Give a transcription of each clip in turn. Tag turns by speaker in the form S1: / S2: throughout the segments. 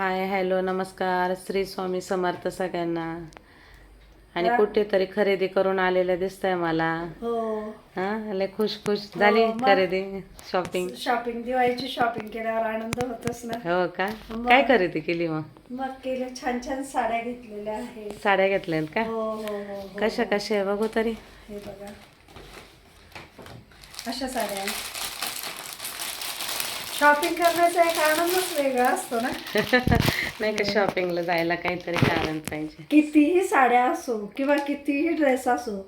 S1: Hi hello नमस्कार. श्री स्वामी समर्थ सगळ्यांना. आणि
S2: हा.
S1: कुठेतरी खरेदी करून आलेलं दिसतंय मला.
S2: हो.
S1: हा लय खुश खुश झाली
S2: मग.
S1: खरेदी शॉपिंग.
S2: शॉपिंग दिवाळीची शॉपिंग केल्यावर आनंद होतच ना.
S1: हो का. काय खरेदी केली मग?
S2: मग केले छान छान साड्या घेतलेल्या आहेत.
S1: साड्या घेतल्यात का?
S2: हो हो हो हो.
S1: कशा कशा आहे बघू तरी.
S2: हे बघा. अशा साड्या शॉपिंग करण्याचा एक आनंदच वेगळा असतो ना?
S1: नाही का शॉपिंगला जायला काहीतरी कारण पाहिजे.
S2: कितीही साड्या असो किंवा कितीही ड्रेस असो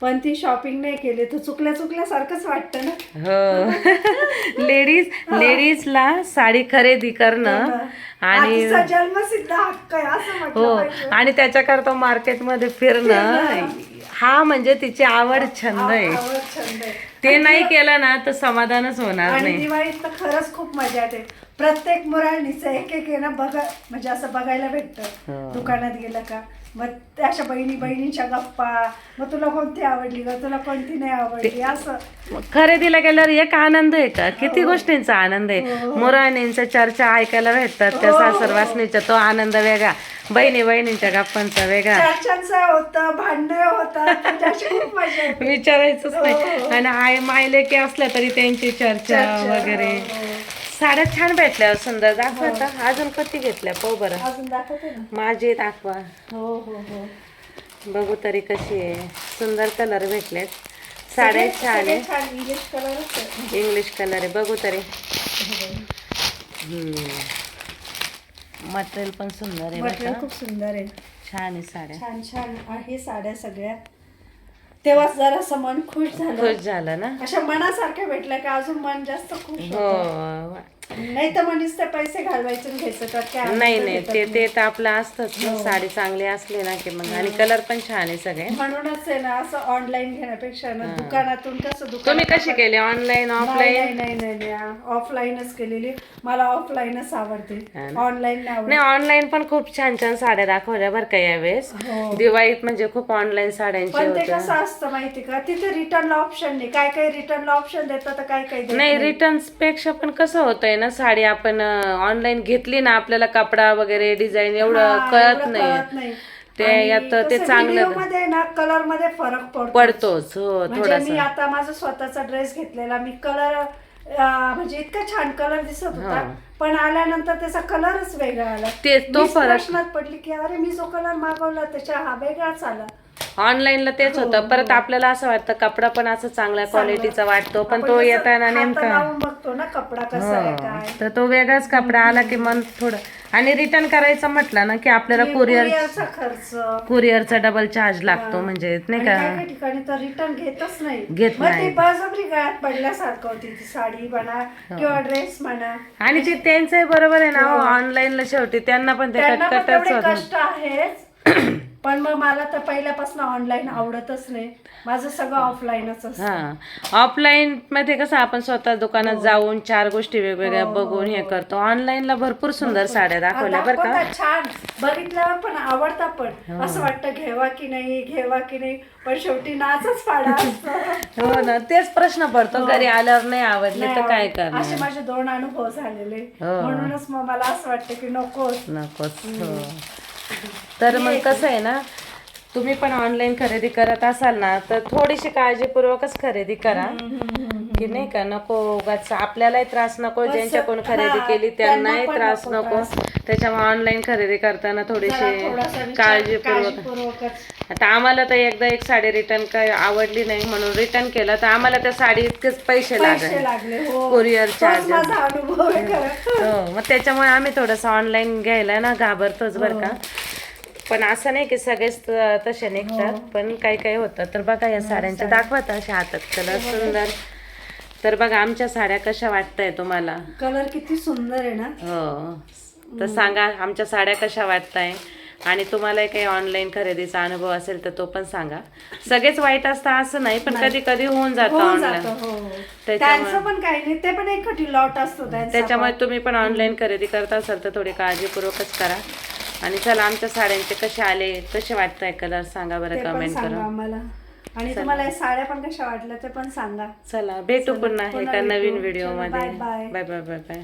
S2: पण ती शॉपिंग नाही केली तर चुकल्या चुकल्यासारखंच वाटतं ना?
S1: हो. लेडीज लेडीजला साडी खरेदी करणं आणि
S2: आजचा जन्मसिद्ध हक्क आहे असं
S1: हो.
S2: पाहिजे.
S1: आणि त्याच्याकरता मार्केटमध्ये फिरणं हा म्हणजे तिची आवड छंद आहे.
S2: आवड छंद आहे.
S1: ते नाही केलं ना तर समाधानच होणार
S2: आणि
S1: नाही.
S2: दिवाळीत तर खरंच खूप मजा येते. प्रत्येक मुराळणीचं एक एक आहे ना बघा म्हणजे असं बघायला. भेटतं. दुकानात गेलं का? मग अशा बहिणी बहिणीच्या गप्पा मग तुला कोणती आवडली ग? तुला कोणती नाही आवडली? असं.
S1: खरेदीला गेल्यावर एक आनंद आहे का? किती गोष्टींचा आनंद आहे. मुराणींच्या चर्चा ऐकायला भेटतात त्या सासरवासनीचा तो आनंद वेगळा. बहिणी बहिणींच्या गप्पांचा वेगळा.
S2: चर्चांचं होतं भांडण होतं
S1: विचारायचंच नाही. आणि आई मायले की असल्या तरी त्यांची चर्चा वगैरे.
S2: हो, हो.
S1: साड्या छान भेटल्या सुंदर. दाखवा आता. अजून कधी घेतल्या? पाहू बरं.
S2: अजून दाखवते ना.
S1: माझी दाखवा.
S2: हो हो हो.
S1: बघू तरी कशी आहे. सुंदर कलर भेटलेत. साड्या छान आहे.
S2: छान. इंग्लिश
S1: कलर आहे. बघू तरी. मटेरियल पण सुंदर आहे बरं
S2: मटेरियल
S1: का?
S2: खूप सुंदर आहे.
S1: छान आहे साड्या.
S2: छान छान. आहे साड्या सगळ्या तेव्हाच जरासं मन खुश झालं.
S1: खुश झालं ना?
S2: अशा मनासारख्या भेटल्या की अजून मन जास्त खुश
S1: हो
S2: नाही तर म्हणीस ते पैसे घालवायचे आणि घ्यायचं तर काय आनंद
S1: नाही नाही
S2: भेटत
S1: ते. ते तर आपलं असतंच ना. साडी चांगली असली ना की मग आणि कलर पण छान आहे सगळे.
S2: म्हणूनच आहे ना असं ऑनलाईन घेण्यापेक्षा ना दुकानातून कसं दुकान
S1: तुम्ही कशी केली? ऑनलाईन ऑफलाईन
S2: नाही नाही नाही ऑफलाईनच केलेली. मला ऑफलाईनच आवडते. ऑनलाईन नाही आवडत.
S1: ऑनलाईन पण खूप छान छान साड्या दाखवल्या बरं का यावेळेस.
S2: हो.
S1: दिवाळीत म्हणजे खूप ऑनलाईन साड्यांचे
S2: पण ते
S1: होत्या.
S2: कसं असतं माहिती का? तिथे रिटर्नला ऑप्शन नाही. काय काय रिटर्नला ऑप्शन देतात तर काय काय देत
S1: नाही रिटर्नपेक्षा पण कसं होतंय ना साडी आपण ऑनलाईन घेतली ना आपल्याला कपडा वगैरे डिझाईन एवढं कळत नाही. ते यात ते चांगलं
S2: मध्ये ना कलरमध्ये फरक पडतो
S1: पडतोच हो
S2: म्हणजे मी
S1: थोडासा
S2: आता माझा स्वतःचा ड्रेस घेतलेला मी कलर म्हणजे इतका छान कलर दिसत होता. पण आल्यानंतर त्याचा कलरच वेगळा आला.
S1: ते तो
S2: मी
S1: फरक
S2: पडली की अरे मी जो कलर मागवला त्याच्या हा वेगळाच आला.
S1: ऑनलाईनला तेच
S2: हो,
S1: होतं परत आपल्याला असं वाटतं कपडा पण असं चांगल्या क्वालिटीचा वाटतो पण तो येताना नेमका
S2: बघतो ना कपडा कसा आहे काय.
S1: तर तो वेगळाच कपडा आला की मन थोडं आणि रिटर्न करायचं म्हटलं ना की आपल्याला कुरिअर
S2: कुरिअरचा खर्च.
S1: कुरिअरचा डबल चार्ज लागतो म्हणजे नाही
S2: आणि
S1: का?
S2: ठिकाणी तर रिटर्न घेतच नाही.
S1: घेत
S2: मग ती
S1: नाही.
S2: बळजबरी गळ्यात पडल्यासारखं होती ती साडी म्हणा
S1: हो.
S2: किंवा ड्रेस म्हणा.
S1: आणि ते त्यांचंही बरोबर आहे ना ऑनलाईनला शेवटी त्यांना पण ते
S2: हो. त्यांना पण
S1: कटकटच
S2: तेवढे
S1: होत.
S2: कष्ट आहेच पण मग मला तर पहिल्यापासून ऑनलाईन आवडतच नाही. माझं सगळं ऑफलाईनच असतं.
S1: हा. ऑफलाईन मध्ये कसं आपण स्वतः
S2: हो.
S1: दुकानात जाऊन चार गोष्टी वेगवेगळ्या बघून हे करतो. ऑनलाईनला भरपूर सुंदर साड्या दाखवल्या बरं का.
S2: छान. बघितल्यावर पण आवडतात पण. असं वाटतं घेवा की नाही घेवा की नाही. पण शेवटी नाचच पाडा
S1: हो ना. तेच प्रश्न पडतो. घरी आल्यावर नाही आवडले तर काय
S2: असे
S1: करणार?
S2: माझे दोन अनुभव झालेले.
S1: हो.
S2: म्हणूनच मग मला असं वाटतं की नकोच.
S1: नकोच. हो. तर मग कसं आहे ना तुम्ही पण ऑनलाईन खरेदी करत असाल ना तर थोडीशी काळजीपूर्वकच खरेदी करा. की नाही का नको उगाच आपल्यालाही त्रास नको ज्यांच्याकडून खरेदी
S2: हा,
S1: केली
S2: त्यांना
S1: त्यांनाही त्रास
S2: नको
S1: त्याच्यामुळे ऑनलाईन खरेदी करताना थोडीशी काळजीपूर्वक. आता आम्हाला तर एकदा एक साडी रिटर्न काय आवडली नाही म्हणून रिटर्न केलं तर आम्हाला त्या साडी इतकेच पैसे लागले.
S2: लागले हो. खरं.
S1: हो मग त्याच्यामुळे आम्ही थोडंसं ऑनलाईन घ्यायला ना घाबरतोच बरं का. पण असं नाही की सगळेच तसे निघतात पण काही काही होतं. तर बघा या साड्यांच्या दाखवत अशा हातात कलर सुंदर. तर बघा आमच्या साड्या कशा वाटताय तुम्हाला?
S2: कलर किती सुंदर आहे ना?
S1: हो. तर सांगा आमच्या साड्या कशा वाटताय? आणि तुम्हाला काही ऑनलाईन खरेदीचा अनुभव असेल तर तो पण सांगा. सगळेच वाईट असतं असं नाही पण कधी कधी होऊन जातं ऑनलाईन
S2: हो.
S1: त्याच्यामुळे तुम्ही पण ऑनलाईन खरेदी करत असाल तर थोडी काळजीपूर्वकच करा. आणि चला आमच्या साड्यांचे कसे आले कसे वाटताय कलर सांगा बरं कमेंट
S2: आम्हाला आणि तुम्हाला या साड्या पण कशा वाटल्या ते पण सांगा
S1: चला भेटू पुन्हा एका. नवीन
S2: व्हिडिओमध्ये.
S1: Bye bye bye bye.